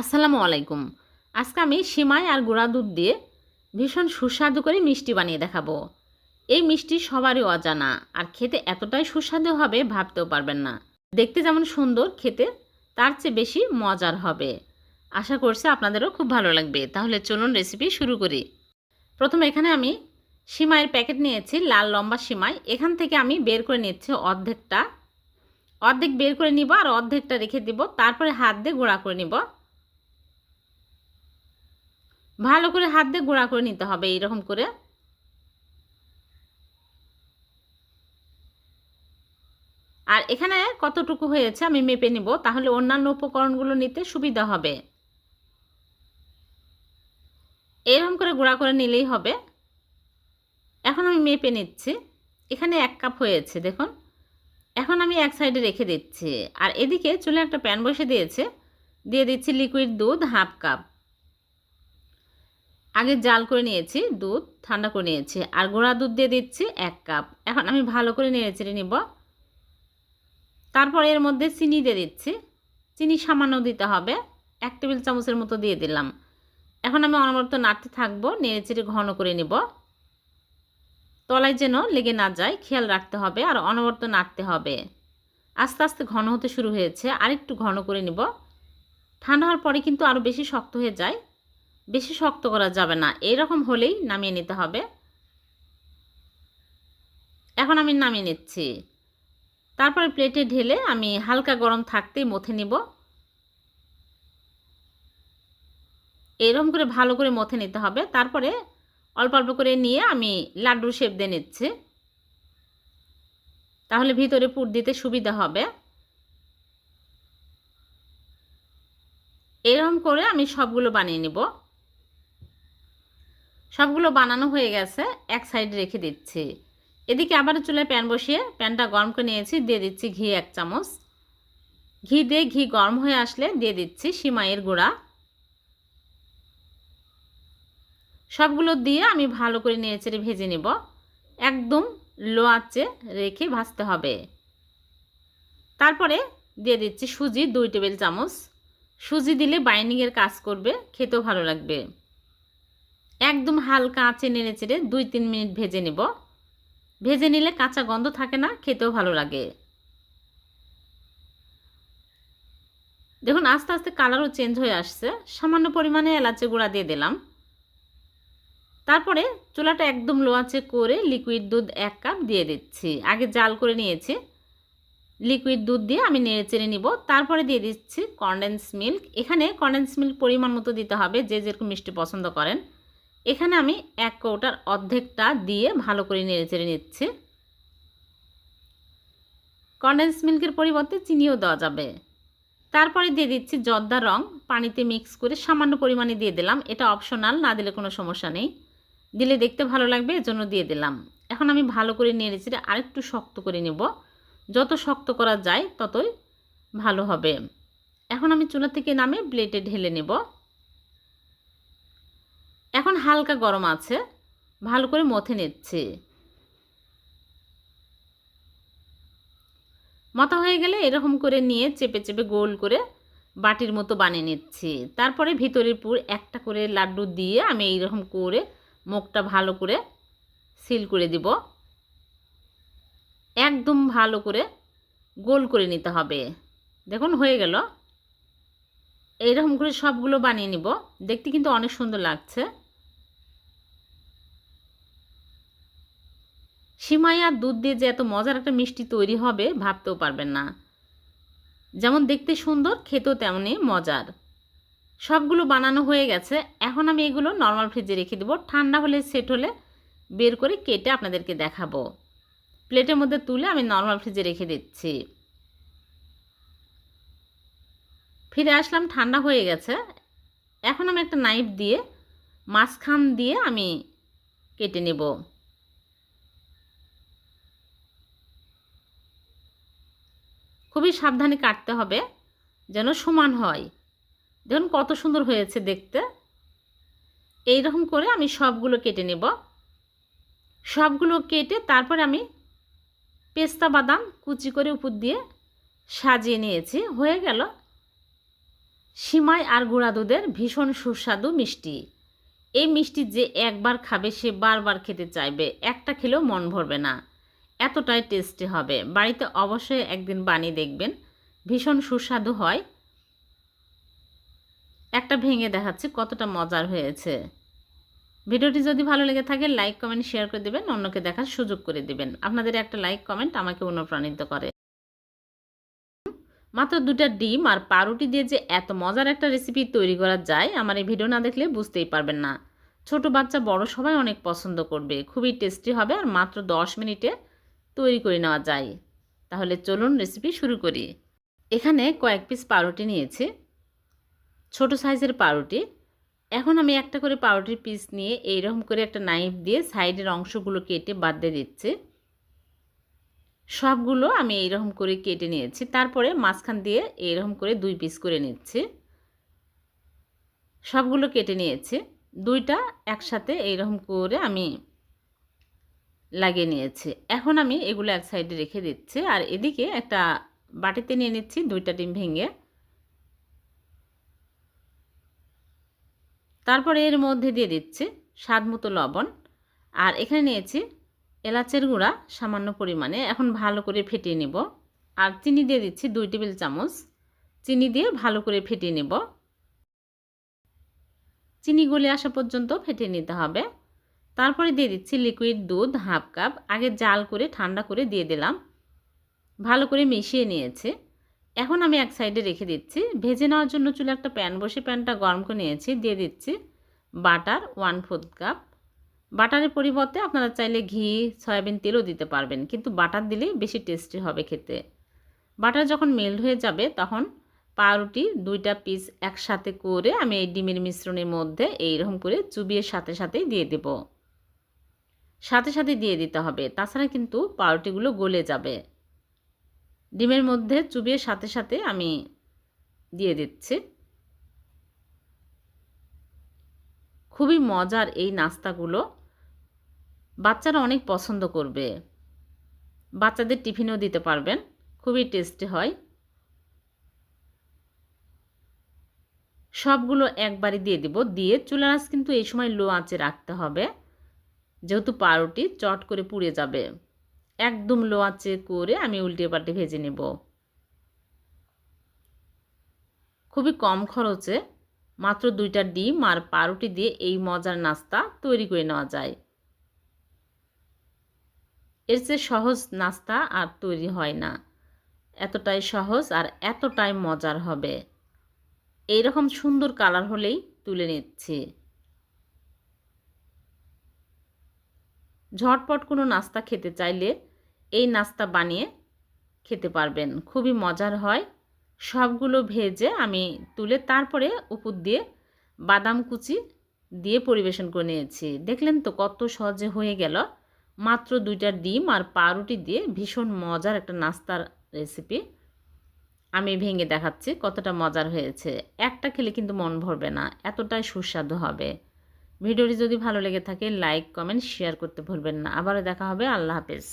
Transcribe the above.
আসসালামু আলাইকুম। আজকে আমি সিমাই আর গুঁড়া দুধ দিয়ে ভীষণ সুস্বাদু করে মিষ্টি বানিয়ে দেখাবো। এই মিষ্টি সবারই অজানা, আর খেতে এতটাই সুস্বাদু হবে ভাবতেও পারবেন না। দেখতে যেমন সুন্দর, খেতে তার চেয়ে বেশি মজার হবে। আশা করছি আপনাদেরও খুব ভালো লাগবে। তাহলে চলুন রেসিপি শুরু করি। প্রথমে এখানে আমি সিমাইয়ের প্যাকেট নিয়েছি, লাল লম্বা সিমাই। এখান থেকে আমি বের করে নিচ্ছি অর্ধেকটা। অর্ধেক বের করে নিব আর অর্ধেকটা রেখে দিব। তারপরে হাত দিয়ে গুঁড়া করে নিব। ভালো করে হাত দিয়ে গুঁড়া করে নিতে হবে এইরকম করে। আর এখানে কতটুকু হয়েছে আমি মেপে নিব, তাহলে অন্যান্য উপকরণগুলো নিতে সুবিধা হবে। এরকম করে গুঁড়া করে নিলেই হবে। এখন আমি মেপে নিচ্ছি। এখানে এক কাপ হয়েছে, দেখুন। এখন আমি এক সাইডে রেখে দিচ্ছি। আর এদিকে চুলে একটা প্যান বসে দিয়েছে। দিয়ে দিচ্ছি লিকুইড দুধ হাফ কাপ। আগে জাল করে নিয়েছি, দুধ ঠান্ডা করে নিয়েছি, আর গোড়া দুধ দিয়ে দিচ্ছি এক কাপ। এখন আমি ভালো করে নেড়ে চেড়ে নিব। তারপর এর মধ্যে চিনি দিয়ে দিচ্ছি। চিনি সামান্য দিতে হবে, এক টেবিল চামচের মতো দিয়ে দিলাম। এখন আমি অনবরত নাড়তে থাকব নেড়ে চেড়ে ঘন করে নিব। তলায় যেন লেগে না যায়, খেয়াল রাখতে হবে, আর অনবরত নাড়তে হবে। আস্তে আস্তে ঘন হতে শুরু হয়েছে আর একটু ঘন করে নিব। ঠান্ডা হওয়ার পরে কিন্তু আরও বেশি শক্ত হয়ে যায়। বেশি শক্ত করা যাবে না। এরকম হলেই নামিয়ে নিতে হবে। এখন আমি নামিয়ে নিচ্ছি। তারপরে প্লেটে ঢেলে আমি হালকা গরম থাকতেই মথে নিব। এরকম করে ভালো করে মথে নিতে হবে। তারপরে অল্প অল্প করে নিয়ে আমি লাড্ডুর শেপ দিয়ে নিচ্ছি। তাহলে ভিতরে পুর দিতে সুবিধা হবে। এরকম করে আমি সবগুলো বানিয়ে নিব। সবগুলো বানানো হয়ে গেছে, এক সাইডে রেখে দিচ্ছি। এদিকে আবার চুলায় প্যান বসিয়ে প্যানটা গরম করে নিয়েছি, দিয়ে দিচ্ছি ঘি এক চামচ। ঘি দিয়ে ঘি গরম হয়ে আসলে দিয়ে দিচ্ছি সিমাইয়ের গুঁড়া। সবগুলো দিয়ে আমি ভালো করে নেড়েচেড়ে ভেজে নেব। একদম লো আঁচে রেখে ভাজতে হবে। তারপরে দিয়ে দিচ্ছি সুজি দুই টেবিল চামচ। সুজি দিলে বাইন্ডিংয়ের কাজ করবে, খেতেও ভালো লাগবে। একদম হালকা আঁচে নেড়ে চেড়ে দুই তিন মিনিট ভেজে নেব। ভেজে নিলে কাঁচা গন্ধ থাকে না, খেতেও ভালো লাগে। দেখুন, আস্তে আস্তে কালারও চেঞ্জ হয়ে আসছে। সামান্য পরিমাণে এলাচি গুঁড়া দিয়ে দিলাম। তারপরে চুলাটা একদম লো আঁচে করে লিকুইড দুধ এক কাপ দিয়ে দিচ্ছি। আগে জাল করে নিয়েছি। লিকুইড দুধ দিয়ে আমি নেড়ে চেড়ে নিব। তারপরে দিয়ে দিচ্ছি কন্ডেন্স মিল্ক এখানে কন্ডেন্স মিল্ক পরিমাণ মতো দিতে হবে, যে যেরকম মিষ্টি পছন্দ করেন। এখানে আমি এক কৌটার অর্ধেকটা দিয়ে ভালো করে নেড়ে চেড়ে নিচ্ছি। কন্ডেন্স মিল্কের পরিবর্তে চিনিও দেওয়া যাবে। তারপরে দিয়ে দিচ্ছি জর্দা রং। পানিতে মিক্স করে সামান্য পরিমাণে দিয়ে দিলাম। এটা অপশনাল না দিলে কোনো সমস্যা নেই। দিলে দেখতে ভালো লাগবে, এজন্য দিয়ে দিলাম। এখন আমি ভালো করে নেড়ে চেড়ে আরেকটু শক্ত করে নেব। যত শক্ত করা যায়, ততই ভালো হবে। এখন আমি চুলা থেকে নামে প্লেটে ঢেলে নেব। হালকা গরম আছে, ভালো করে মথে নিচ্ছি। মতা হয়ে গেলে এরকম করে নিয়ে চেপে চেপে গোল করে বাটির মতো বানিয়ে নিচ্ছি। তারপরে ভিতরের পুর একটা করে লাড্ডু দিয়ে আমি এইরকম করে মুখটা ভালো করে সিল করে দিব। একদম ভালো করে গোল করে নিতে হবে। দেখুন, হয়ে গেল। এইরকম করে সবগুলো বানিয়ে নিব। দেখতে কিন্তু অনেক সুন্দর লাগছে। সিমাই আর দুধ দিয়ে যে এত মজার একটা মিষ্টি তৈরি হবে, ভাবতেও পারবেন না। যেমন দেখতে সুন্দর, খেতেও তেমনই মজার। সবগুলো বানানো হয়ে গেছে। এখন আমি এগুলো নর্মাল ফ্রিজে রেখে দেবো। ঠান্ডা হলে সেট হলে বের করে কেটে আপনাদেরকে দেখাবো। প্লেটের মধ্যে তুলে আমি নর্মাল ফ্রিজে রেখে দিচ্ছি। ফিরে আসলাম, ঠান্ডা হয়ে গেছে। এখন আমি একটা নাইফ দিয়ে মাঝখান দিয়ে আমি কেটে নেব। খুবই সাবধানে কাটতে হবে যেন সমান হয়। দেখুন কত সুন্দর হয়েছে দেখতে। এই রকম করে আমি সবগুলো কেটে নেব। সবগুলো কেটে তারপরে আমি পেস্তা বাদাম কুচি করে উপর দিয়ে সাজিয়ে নিয়েছি। হয়ে গেল সিমাই আর গুঁড়া দুধের ভীষণ সুস্বাদু মিষ্টি। এই মিষ্টি যে একবার খাবে সে বারবার খেতে চাইবে। একটা খেলেও মন ভরবে না। এতটাই টেস্টি হবে। বাড়িতে অবশ্যই একদিন বানিয়ে দেখবেন। ভীষণ সুস্বাদু হয়। একটা ভেঙে দেখাচ্ছি কতটা মজার হয়েছে। ভিডিওটি যদি ভালো লেগে থাকে, লাইক, কমেন্ট, শেয়ার করে দেবেন, অন্যকে দেখার সুযোগ করে দেবেন। আপনাদের একটা লাইক, কমেন্ট আমাকে অনুপ্রাণিত করে। মাত্র দুটা ডিম আর পাউরুটি দিয়ে যে এত মজার একটা রেসিপি তৈরি করা যায়, আমার এই ভিডিও না দেখলে বুঝতেই পারবেন না। ছোট বাচ্চা, বড় সবাই অনেক পছন্দ করবে। খুবই টেস্টি হবে আর মাত্র দশ মিনিটে তৈরি করে নেওয়া যায়। তাহলে চলুন রেসিপি শুরু করি। এখানে কয়েক পিস পাউরুটি নিয়েছি। ছোট সাইজের পাউরুটি। এখন আমি একটা করে পাউরুটির পিস নিয়ে এইরকম করে একটা নাইফ দিয়ে সাইডের অংশগুলো কেটে বাদ দিয়ে দিচ্ছি। সবগুলো আমি এইরকম করে কেটে নিয়েছি। তারপরে মাঝখান দিয়ে এইরকম করে দুই পিস করে নিচ্ছি। সবগুলো কেটে নিয়েছি। দুইটা একসাথে এইরকম করে আমি লাগিয়ে নিয়েছি। এখন আমি এগুলো এক সাইডে রেখে দিচ্ছি আর এদিকে একটা বাটিতে নিয়ে নিচ্ছি দুইটা ডিম ভেঙে। তারপরে এর মধ্যে দিয়ে দিচ্ছি স্বাদ মতো লবণ আর এখানে নিয়েছি এলাচের গুঁড়া সামান্য পরিমাণে। এখন ভালো করে ফেটিয়ে নেব আর চিনি দিয়ে দিচ্ছি দুই টেবিল চামচ। চিনি দিয়ে ভালো করে ফেটিয়ে নেব। চিনি গলে আসা পর্যন্ত ফেটিয়ে নিতে হবে। তারপরে দিয়ে দিচ্ছি লিকুইড দুধ হাফ কাপ আগে জাল করে, ঠান্ডা করে দিয়ে দিলাম। ভালো করে মিশিয়ে নিয়েছে। এখন আমি এক সাইডে রেখে দিচ্ছি। ভেজে নেওয়ার জন্য চুলে একটা প্যান বসে, প্যানটা গরম করে নিয়েছি। দিয়ে দিচ্ছি বাটার ওয়ান ফোর্থ কাপ বাটারের পরিবর্তে আপনারা চাইলে ঘি, সয়াবিন তেলও দিতে পারবেন। কিন্তু বাটার দিলেই বেশি টেস্টি হবে খেতে। বাটার যখন মেল্ট হয়ে যাবে, তখন পাউরুটি দুইটা পিস একসাথে করে আমি এই ডিমের মিশ্রণের মধ্যে এইরকম করে চুবিয়ে সাথে সাথেই দিয়ে দেব। সাথে সাথে দিয়ে দিতে হবে। তাছাড়া কিন্তু পাউরুটিগুলো গলে যাবে। ডিমের মধ্যে চুবিয়ে সাথে সাথে আমি দিয়ে দিচ্ছি। খুবই মজার এই নাস্তাগুলো। বাচ্চারা অনেক পছন্দ করবে। বাচ্চাদের টিফিনও দিতে পারবেন। খুবই টেস্টি হয়। সবগুলো একবারই দিয়ে দিব। দিয়ে চুলার আঁচ কিন্তু এই সময় লো আঁচে রাখতে হবে। যেহেতু পাউরুটি চট করে পুড়ে যাবে। একদম লো আঁচে করে আমি উল্টে পাল্টে ভেজে নেব। খুবই কম খরচে মাত্র দুইটা ডিম আর পাউরুটি দিয়ে এই মজার নাস্তা তৈরি করে নেওয়া যায়। এর চেয়ে সহজ নাস্তা আর তৈরি হয় না। এতটাই সহজ আর এতটাই মজার হবে। এই রকম সুন্দর কালার হলেই তুলে নিচ্ছি। ঝটপট কোনো নাস্তা খেতে চাইলে এই নাস্তা বানিয়ে খেতে পারবেন। খুবই মজার হয়। সবগুলো ভেজে আমি তুলে তারপরে উপর দিয়ে বাদাম কুচি দিয়ে পরিবেশন করে নিয়েছি। দেখলেন তো কত সহজে হয়ে গেল। মাত্র দুইটা ডিম আর পাউরুটি দিয়ে ভীষণ মজার একটা নাস্তার রেসিপি আমি ভেঙে দেখাচ্ছি কতটা মজার হয়েছে। একটা খেলে কিন্তু মন ভরবে না, এতটাই সুস্বাদু হবে। ভিডিওটি যদি ভালো লেগে থাকে লাইক কমেন্ট শেয়ার করতে ভুলবেন না। আবারও দেখা হবে। আল্লাহ হাফেজ।